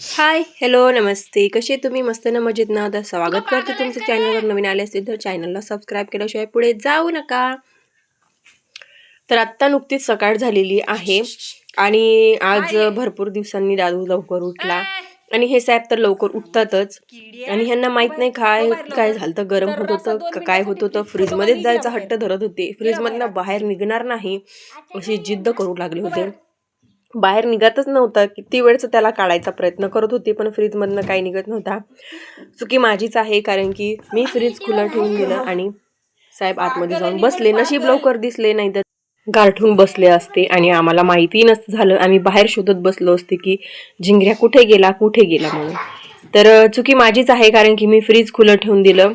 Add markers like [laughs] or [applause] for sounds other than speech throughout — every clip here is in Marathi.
हाय हॅलो नमस्ते. कसे तुम्ही? मस्त ना मजेत ना? तर स्वागत करते तुमचं चॅनलवर नवीन आले असतील तर चॅनलला सबस्क्राईब केल्याशिवाय पुढे जाऊ नका. तर आत्ता नुकतीच सकाळ झालेली आहे आणि आज भरपूर दिवसांनी दादू लवकर उठला. आणि हे साहेब तर लवकर उठतातच. आणि ह्यांना माहीत नाही काय काय झालं तर गरम होत होतं काय होत होतं फ्रीजमध्येच जायचं हट्ट धरत होते. फ्रीजमधनं बाहेर निघणार नाही. अशी जिद्द करू लागले होते. बाहेर निघतच नव्हता. किती वेळचं त्याला काढायचा प्रयत्न करत होते पण फ्रीजमधनं काही निघत नव्हता. चुकी माझीच आहे कारण की मी फ्रीज खुलं ठेवून दिलं आणि साहेब आतमध्ये जाऊन बसले. नशीब लवकर दिसले नाही तर गारठून बसले असते आणि आम्हाला माहिती नसतं झालं. आम्ही बाहेर शोधत बसलो असते की झिंगऱ्या कुठे गेला कुठे गेला म्हणून. तर चुकी माझीच आहे कारण की मी फ्रीज खुलं ठेवून दिलं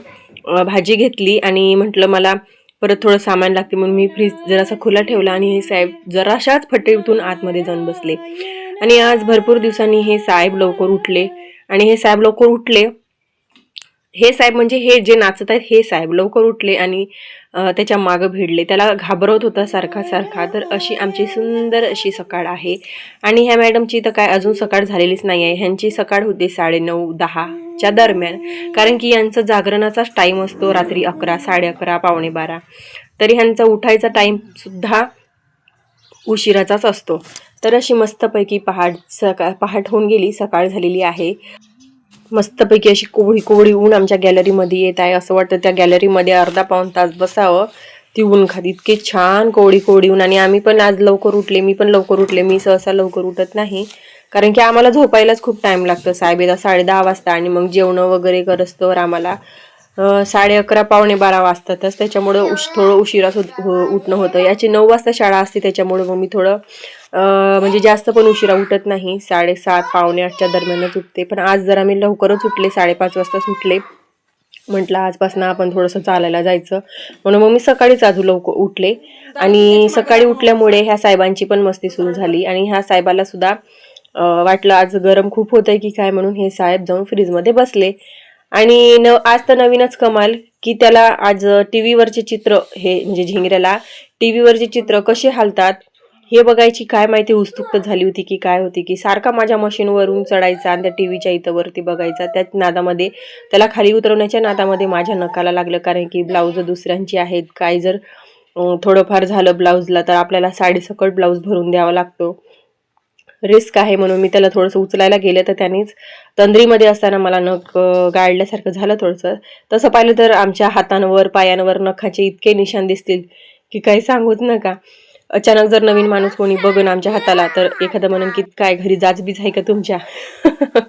भाजी घेतली आणि म्हटलं मला परत थोडं सामान लागते म्हणून मी फ्रीज जरासा खुला ठेवला आणि हे साहेब जराशाच फटेतून आतमध्ये जाऊन बसले. आणि आज भरपूर दिवसांनी हे साहेब लवकर उठले. आणि हे साहेब लवकर उठले. हे साहेब म्हणजे हे जे नाचत आहेत हे साहेब लवकर उठले आणि त्याच्या मागं भिडले. त्याला घाबरवत होता सारखा सारखा. तर अशी आमची सुंदर अशी सकाळ आहे. आणि ह्या मॅडमची तर काय अजून सकाळ झालेलीच नाही आहे. ह्यांची सकाळ होते साडेनऊ च्या दरम्यान. कारण की यांचं जागरणाचाच टाईम असतो रात्री अकरा साडे अकरा पावणे बारा. तरी ह्यांचा उठायचा टाईम सुद्धा उशिराचाच असतो. तर अशी मस्तपैकी पहाट सकाळ पहाट होऊन गेली सकाळ झालेली आहे. मस्तपैकी अशी कोवळी कोवळी ऊन आमच्या गॅलरीमध्ये येत आहे. असं वाटतं त्या गॅलरीमध्ये अर्धा पाऊण तास बसावं. ती ऊन खाली इतके छान कोवळी कोवळी ऊन. आणि आम्ही पण आज लवकर उठले मी पण लवकर उठले. मी सहसा लवकर उठत नाही. कारण की आम्हाला झोपायलाच खूप टाइम लागतो. साहेबेदा साडे दहा वाजता आणि मग जेवणं वगैरे करस्तवर आम्हाला साडे अकरा पावणे बारा वाजतातच. त्याच्यामुळं उश थोडं उशिरा सुद- हो- उठणं होतं. याची नऊ वाजता शाळा असते त्याच्यामुळं मग मी थोडं म्हणजे जास्त पण उशिरा उठत नाही. साडेसात पावणे आठच्या दरम्यानच उठते. पण आज जरा मी लवकरच उठले साडेपाच वाजताच उठले. म्हटलं आजपासून आपण थोडंसं चालायला जायचं. म्हणून मग मी सकाळीच आज लवकर उठले. आणि सकाळी उठल्यामुळे ह्या साहेबांची पण मस्ती सुरू झाली. आणि ह्या साहेबाला सुद्धा वाटलं आज गरम खूप होतंय की काय म्हणून हे साहेब जाऊन फ्रीजमध्ये बसले. आणि न आज तर नवीनच कमाल की त्याला आज टी व्हीवरचे चित्र हे म्हणजे झिंगऱ्याला टी व्हीवरचे चित्र कसे हालतात हे बघायची काय माहिती उत्सुकता झाली होती की काय होती की सारखा माझ्या मशीनवरून चढायचा आणि त्या टी व्हीच्या इथं वरती बघायचा. त्याच नादामध्ये त्याला खाली उतरवण्याच्या नादामध्ये माझ्या नकाला लागलं. कारण की ब्लाऊज दुसऱ्यांची आहेत. काय जर थोडंफार झालं ब्लाऊजला तर आपल्याला साडीसकट ब्लाऊज भरून द्यावा लागतो. रिस्क आहे म्हणून मी त्याला थोडंसं उचलायला गेले तर त्यांनीच तंद्रीमध्ये असताना मला नख गाळल्यासारखं झालं थोडंसं. तसं पाहिलं तर आमच्या हातांवर पायांवर नखाचे इतके निशाण दिसतील की काही सांगूच नका. अचानक जर नवीन माणूस कोणी बघून आमच्या हाताला तर एखादं म्हणून की काय घरी जाचबीज आहे का तुमच्या? [laughs]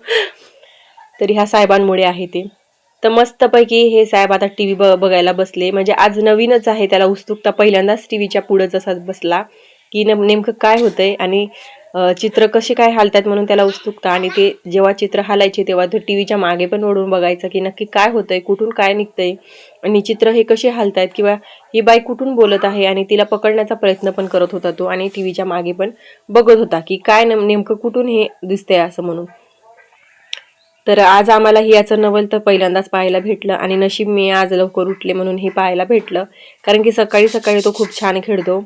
तरी ह्या साहेबांमुळे आहे ते. तर मस्तपैकी हे साहेब आता टी व्ही ब बघायला बसले. म्हणजे आज नवीनच आहे त्याला उत्सुकता पहिल्यांदाच टी व्हीच्या पुढं जसा बसला की न नेमकं काय होतंय आणि चित्र कसे काय हालतात म्हणून त्याला उत्सुकता आणि ते जेव्हा चित्र हालायचे तेव्हा तो टी व्हीच्या मागे पण ओढून बघायचं की नक्की काय होतंय कुठून काय निघतंय आणि चित्र हे कसे हालतायत किंवा ही बाई कुठून बोलत आहे आणि तिला पकडण्याचा प्रयत्न पण करत होता तो आणि टी व्हीच्या मागे पण बघत होता की काय नेमकं कुठून हे दिसतंय असं म्हणून. तर आज आम्हाला ही याचं नवल तर पहिल्यांदाच पाहायला भेटलं आणि नशीब मी आज लवकर उठले म्हणून हे पाहायला भेटलं. कारण की सकाळी सकाळी तो खूप छान खेळतो.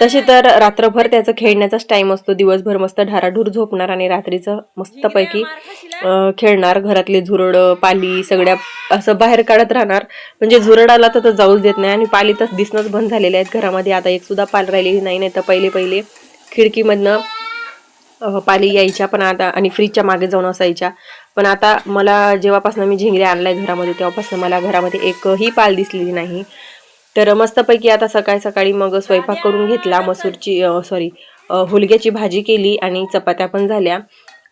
तसे तर रात्रभर त्याचं खेळण्याचाच टाईम असतो. दिवसभर मस्त ढाराढूर झोपणार आणि रात्रीचं मस्तपैकी खेळणार. घरातले झुरड पाली सगळ्या असं बाहेर काढत राहणार. म्हणजे झुरड आला तर जाऊच देत नाही आणि पाली तर दिसणंच बंद झालेले आहेत घरामध्ये. आता एक सुद्धा पाल राहिलेली नाही नाही तर पहिले पहिले खिडकीमधनं पाली यायच्या पण आता आणि फ्रीजच्या मागे जाऊन असायच्या. पण आता मला जेव्हापासून मी झिंगऱ्या आणलाय घरामध्ये तेव्हापासून मला घरामध्ये एकही पाल दिसलेली नाही. तर मस्तपैकी आता सकाळी सकाळी मग स्वयंपाक करून घेतला मसूरची सॉरी हुलग्याची भाजी केली आणि चपात्या पण झाल्या.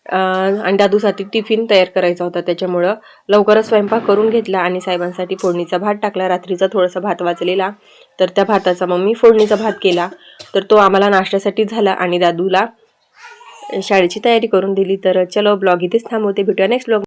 आणि दादूसाठी टिफिन तयार करायचा होता त्याच्यामुळं लवकरच स्वयंपाक करून घेतला आणि साहेबांसाठी फोडणीचा भात टाकला. रात्रीचा थोडासा भात वाचलेला तर त्या भाताचा मग मी फोडणीचा भात केला. तर तो आम्हाला नाश्त्यासाठी झाला आणि दादूला शाळेची तयारी करून दिली. तर चलो ब्लॉग इथेच थांबवते. भेटूया नेक्स्ट ब्लॉग